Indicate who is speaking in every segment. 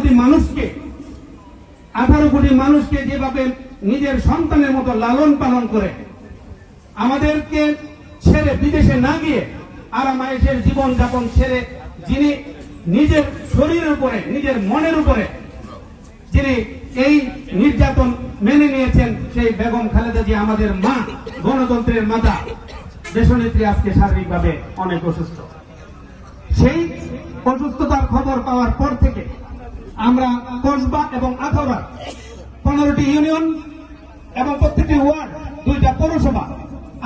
Speaker 1: কোটি মানুষকে, আঠারো কোটি মানুষকে যেভাবে নিজের সন্তানের মতো লালন পালন করে আমাদেরকে ছেড়ে বিদেশে না গিয়ে আরামায়েশের জীবন যাপন ছেড়ে যিনি নিজের শরীরের উপরে, নিজের মনের উপরে যিনি এই নির্যাতন মেনে নিয়েছেন, সেই বেগম খালেদা জি আমাদের মা, গণতন্ত্রের মাতা। দেশনেত্রী আজকে শারীরিকভাবে অনেক অসুস্থ। সেই অসুস্থতার খবর পাওয়ার পর থেকে আমরা কসবা এবং আখাউড়া পনেরোটি ইউনিয়ন এবং প্রত্যেকটি ওয়ার্ড, দুইটা পৌরসভা।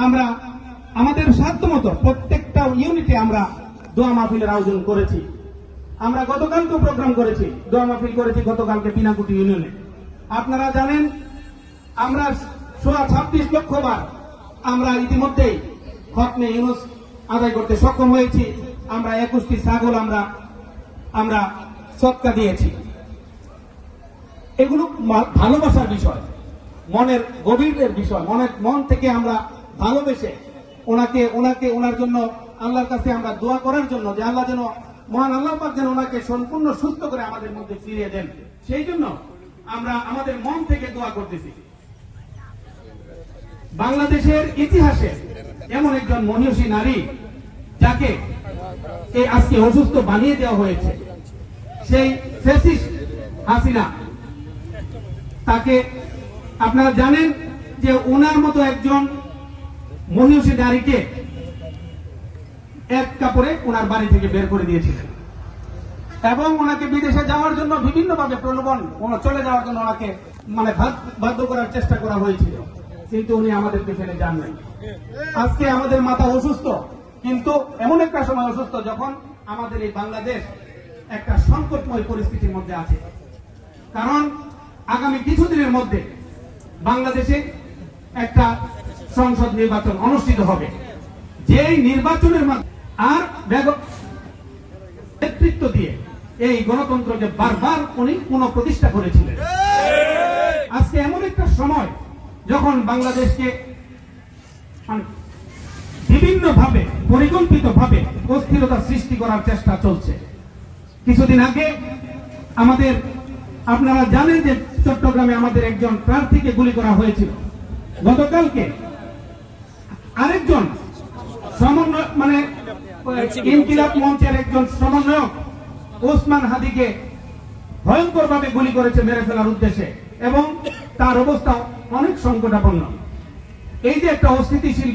Speaker 1: আমরা আমাদের সাধ্যমতো প্রত্যেকটা ইউনিটে আমরা দোয়া মাহফিলের আয়োজন করেছি। আমরা গতকালকেও প্রোগ্রাম করেছি, দোয়া মাহফিল করেছি গতকালকে পিনাকুটি ইউনিয়নে। আপনারা জানেন, আমরা সোয়া ছাব্বিশ লক্ষ বার আমরা ইতিমধ্যেই খতমে ইউনুস আদায় করতে সক্ষম হয়েছি। আমরা একুশটি ছাগল আমরা আমরা সৎকা দিয়েছি। এগুলো ভালোবাসার বিষয়, মনের গভীরের বিষয়, মনের মন থেকে আমরা ভালোবেসে ওনাকে ওনাকে, ওনার জন্য আল্লাহর কাছে আমরা দোয়া করার জন্য যে আল্লাহ যেন মহান আল্লাহ পাক যেন ওনাকে সম্পূর্ণ সুস্থ করে আমাদের মধ্যে ফিরিয়ে দেন। সেই জন্য আমরা আমাদের মন থেকে দোয়া করতেছি। বাংলাদেশের ইতিহাসে এমন একজন মহিষী নারী যাকে এই আজকে অসুস্থ বানিয়ে দেওয়া হয়েছে, সেই ফেসিস হাসিনা। তাকে আপনারা জানেন যে ওনার মতো একজন মহিষী নারীকে এক কাপড়ে ওনার বাড়ি থেকে বের করে দিয়েছিলেন। এবং ওনাকে বিদেশে যাওয়ার জন্য বিভিন্ন ভাবে প্রলোভন চলে যাওয়ার জন্য ওনাকে মানে বাধ্য করার চেষ্টা করা হয়েছিল। কিন্তু উনি আমাদেরকে ফেলে যান নাই। আজকে আমাদের মাথা অসুস্থ, কিন্তু এমন একটা সময় অসুস্থ যখন আমাদের এই বাংলাদেশ একটা সংকটময় পরিস্থিতির মধ্যে আছে। কারণ আগামী কিছুদিনের মধ্যে বাংলাদেশে একটা সংসদ নির্বাচন অনুষ্ঠিত হবে। যেই নির্বাচনের আর নেতৃত্ব দিয়ে এই গণতন্ত্রকে বারবার উনি পুনঃপ্রতিষ্ঠা করেছিলেন। আজকে এমন একটা সময় যখন বাংলাদেশকে মানে বিভিন্ন ভাবে পরিকল্পিত ভাবে অস্থিরতা সৃষ্টি করার চেষ্টা চলছে। কিছুদিন আগে আমাদের আপনারা জানেন যে চট্টগ্রামে আমাদের একজন প্রার্থীকে গুলি করা হয়েছিল। গতকালকে আরেকজন সমন্বয় মানে ইনকিলাব মঞ্চের একজন সমন্বয়ক ওসমান হাদিকে ভয়ঙ্কর ভাবে গুলি করেছে মেরে ফেলার উদ্দেশ্যে এবং তার অবস্থা অনেক সংকটাপন্ন। এই যে একটা অস্থিতিশীল